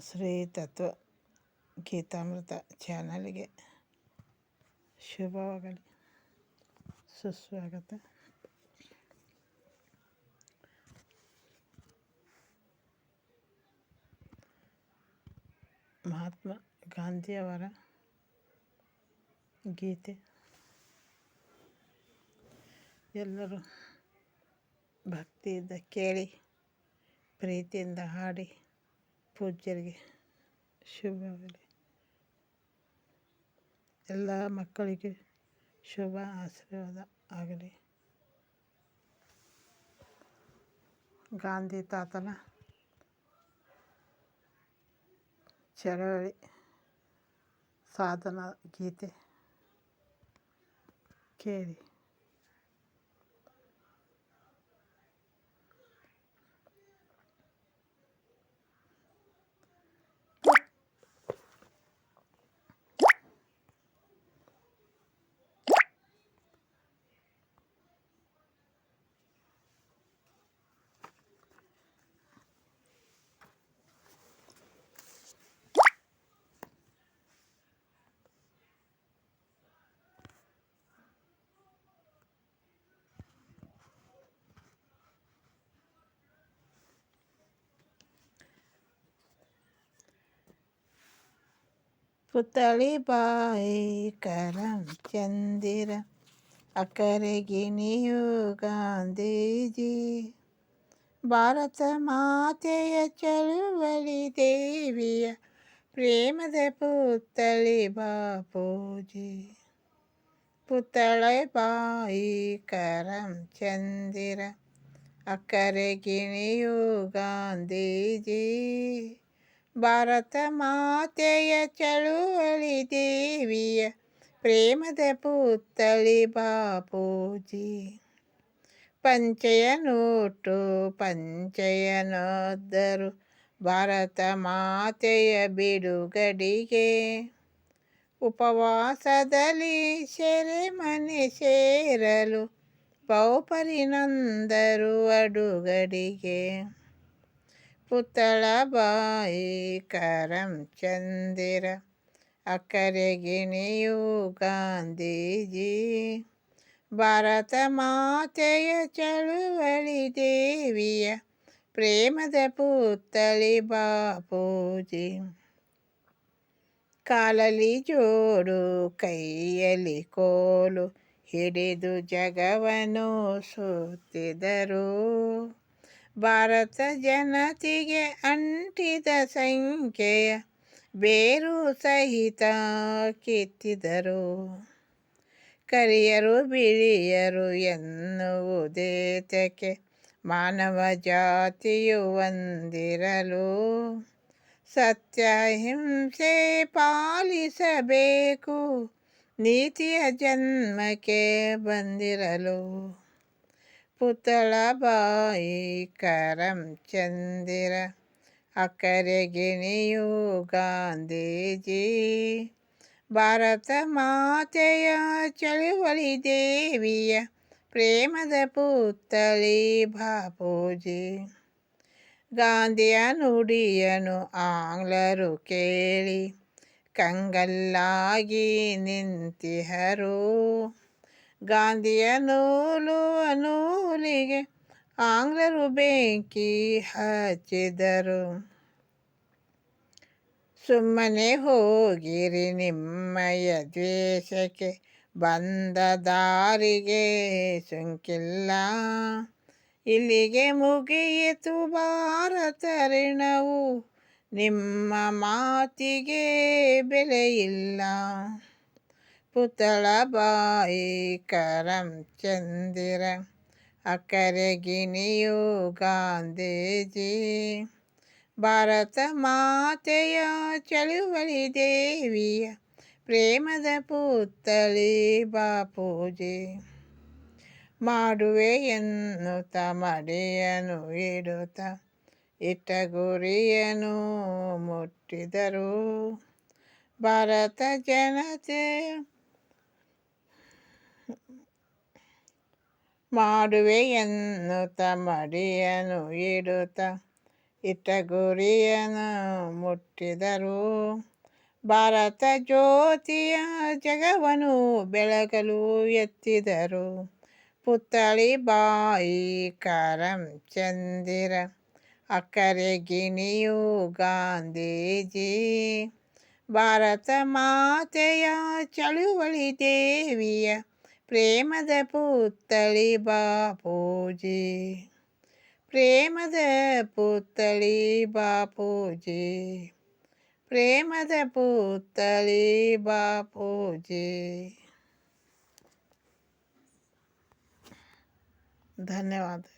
ಶ್ರೀ ತತ್ವ ಗೀತಾಮೃತ ಚಾನಲ್ಗೆ ಶುಭವಾಗಲಿ. ಸುಸ್ವಾಗತ. ಮಹಾತ್ಮ ಗಾಂಧಿಯವರ ಗೀತೆ. ಎಲ್ಲರೂ ಭಕ್ತಿಯಿಂದ ಕೇಳಿ ಪ್ರೀತಿಯಿಂದ ಹಾಡಿ. ಪೂಜ್ಯರಿಗೆ ಶುಭವಾಗಲಿ. ಎಲ್ಲ ಮಕ್ಕಳಿಗೆ ಶುಭ ಆಶೀರ್ವಾದ ಆಗಲಿ. ಗಾಂಧಿ ತಾತನ ಚಳವಳಿ ಸಾಧನ ಗೀತೆ ಕೇಳಿ. ಪುತ್ಥಳಿ ಬಾಯಿ ಕರಂ ಚಂದಿರ ಅಕ್ಕರೆಗೆ ನೀವು ಗಾಂಧೀಜಿ ಭಾರತ ಮಾತೆಯ ಚಳುವಳಿ ದೇವಿಯ ಪ್ರೇಮದ ಪುತ್ಥಳಿ ಬಾಪೂಜಿ ಪುತ್ಥಳಿ ಬಾಯಿ ಕರಂ ಚಂದಿರ ಅಕ್ಕರೆಗೆ ನೀವು ಗಾಂಧೀಜಿ ಭಾರತ ಮಾತೆಯ ಚಳುವಳಿ ದೇವಿಯ ಪ್ರೇಮದ ಪುತ್ತಳಿ ಬಾಪೂಜಿ. ಪಂಚಯ ನೋಟು, ಪಂಚಯ ನೋದ್ದರು ಭಾರತ ಮಾತೆಯ ಬಿಡುಗಡಿಗೆ. ಉಪವಾಸದಲ್ಲಿ ಸೆರೆಮನೆ ಸೇರಲು ಪೌಪರಿನಂದರು ಅಡುಗಡಿಗೆ. ಬಾಯಿ ಕರಂ ಚಂದಿರ, ಅಕ್ಕರೆಗಿಣಿಯು ಗಾಂಧೀಜಿ. ಭಾರತ ಮಾತೆಯ ಚಳುವಳಿ ದೇವಿಯ ಪ್ರೇಮದ ಪುತ್ತಳಿ ಬಾಪೂಜಿ. ಕಾಲಲಿ ಜೋಡು, ಕೈಯಲ್ಲಿ ಕೋಲು ಹಿಡಿದು ಜಗವನ್ನು ಸುತ್ತಿದರು. ಭಾರತ ಜನತೆಗೆ ಅಂಟಿದ ಸಂಖ್ಯೆಯ ಬೇರು ಸಹಿತ ಕಿತ್ತಿದರು. ಕರಿಯರು ಬಿಳಿಯರು ಎನ್ನುವುದೇತಕ್ಕೆ ಮಾನವ ಜಾತಿಯು ಒಂದಿರಲು ಸತ್ಯ ಹಿಂಸೆ ಪಾಲಿಸಬೇಕು. ನೀತಿಯ ಜನ್ಮಕ್ಕೆ ಬಂದಿರಲು ಬಾಯಿ ಕರಂ ಚಂದಿರ ಅಕ್ಕರೆಗಿಣಿಯು ಗಾಂಧೀಜಿ. ಭಾರತ ಮಾತೆಯ ಚಳುವಳಿ ದೇವಿಯ ಪ್ರೇಮದ ಪುತ್ತಳಿ ಬಾಪೂಜಿ. ಗಾಂಧಿಯ ನುಡಿಯನು ಆಂಗ್ಲರು ಕೇಳಿ, ಕಂಗಲ್ಲಾಗಿ ನಿಂತಿಹರು. ಗಾಂಧಿಯ ನೂಲು ನೂಲಿಗೆ ಆಂಗ್ಲರು ಬೆಂಕಿ ಹಚ್ಚಿದರು. ಸುಮ್ಮನೆ ಹೋಗಿರಿ ನಿಮ್ಮಯ ದ್ವೇಷಕ್ಕೆ, ಬಂದ ದಾರಿಗೆ ಸುಂಕಿಲ್ಲ ಇಲ್ಲಿಗೆ ಮುಗಿಯಿತು ಭಾರತ ಋಣವು, ನಿಮ್ಮ ಮಾತಿಗೆ ಬೆಲೆಯಿಲ್ಲ ಬಾಯಿ ಕರಂ ಚಂದಿರ ಅಕ್ಕರೆಗಿನಿಯು ಗಾಂಧೀಜಿ. ಭಾರತ ಮಾತೆಯ ಚಳುವಳಿ ದೇವಿಯ ಪ್ರೇಮದ ಪುತ್ತಳಿ ಬಾಪೂಜಿ. ಮಾಡುವೆ ಎನ್ನುತ್ತ ಮಡಿಯನು ಇಡುತ್ತ ಇಟ್ಟ ಗುರಿಯನು ಮುಟ್ಟಿದರು. ಭಾರತ ಜನತೆ ಮಾಡುವೆ ಎನ್ನುತ್ತ ಮಡಿಯನು ಇಡುತ್ತ ಇಟ್ಟ ಗುರಿಯನು ಮುಟ್ಟಿದರು. ಭಾರತ ಜ್ಯೋತಿಯ ಜಗವನು ಬೆಳಗಲು ಎತ್ತಿದರು. ಪುತ್ತಳಿ ಬಾಯಿ ಕರಂ ಚಂದಿರ, ಅಕ್ಕರೆ ಗಿಣಿಯು ಗಾಂಧೀಜಿ. ಭಾರತ ಮಾತೆಯ ಚಳುವಳಿ ದೇವಿಯ ಪ್ರೇಮದ ಪುತ್ಥಳಿ ಬಾಪೂಜಿ ಪ್ರೇಮದ ಪುತ್ಥಳಿ ಬಾಪೂಜಿ ಪ್ರೇಮದ ಪುತ್ಥಳಿ ಬಾಪೂಜಿ ಧನ್ಯವಾದ